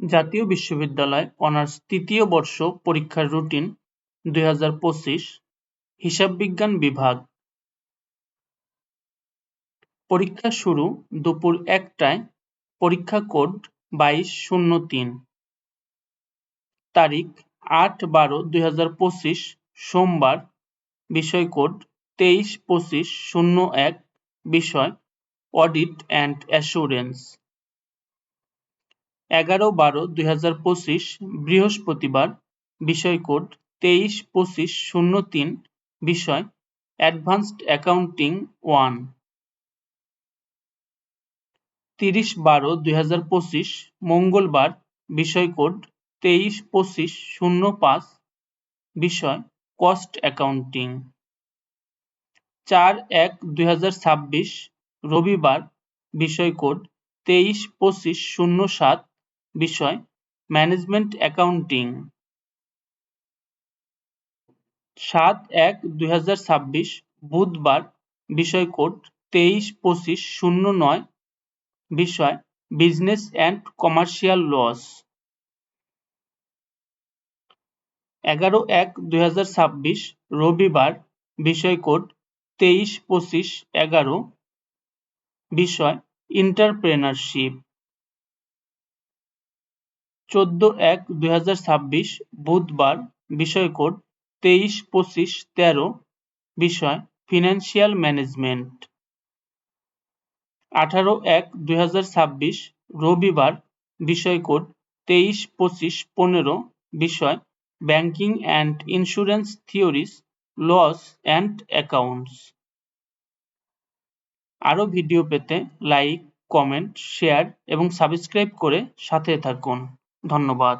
জাতীয় বিশ্ববিদ্যালয় অনার্স তৃতীয় বর্ষ পরীক্ষার রুটিন দুই হাজার পঁচিশ, হিসাব বিজ্ঞান বিভাগ। পরীক্ষা শুরু দুপুর একটায়, পরীক্ষা কোড বাইশ শূন্য তিন। তারিখ আট বারো দুই সোমবার, বিষয় কোড তেইশ পঁচিশ শূন্য এক, বিষয় অডিট অ্যান্ড অ্যাসুরেন্স। এগারো বারো দুই হাজার পঁচিশ বৃহস্পতিবার, বিষয় কোড তেইশ পঁচিশ শূন্য তিন, বিষয় অ্যাডভান্সড অ্যাকাউন্টিং ওয়ান। তিরিশ বারো দুই হাজার পঁচিশ, মঙ্গলবার, বিষয় কোড তেইশ পঁচিশ শূন্য পাঁচ, বিষয় কস্ট অ্যাকাউন্টিং। চার এক দুই হাজার ছাব্বিশ, রবিবার, বিষয় কোড তেইশ পঁচিশ শূন্য সাত বিষয় ম্যানেজমেন্ট অ্যাকাউন্টিং সাত এক দুই বুধবার, বিষয় কোড তেইশ পঁচিশ শূন্য নয়, বিষয় বিজনেস অ্যান্ড কমার্শিয়াল লস এগারো এক দুই রবিবার, বিষয় কোড তেইশ পঁচিশ এগারো, বিষয় ইন্টারপ্রেনারশিপ চোদ্দ এক দুই বুধবার বিষয় কোড তেইশ পঁচিশ তেরো বিষয় ফিনান্সিয়াল ম্যানেজমেন্ট। আঠারো এক দুই রবিবার বিষয় কোড তেইশ পঁচিশ পনেরো বিষয় banking and insurance theories, loss and accounts. আরও ভিডিও পেতে লাইক, কমেন্ট, শেয়ার এবং সাবস্ক্রাইব করে সাথে থাকুন। ধন্যবাদ।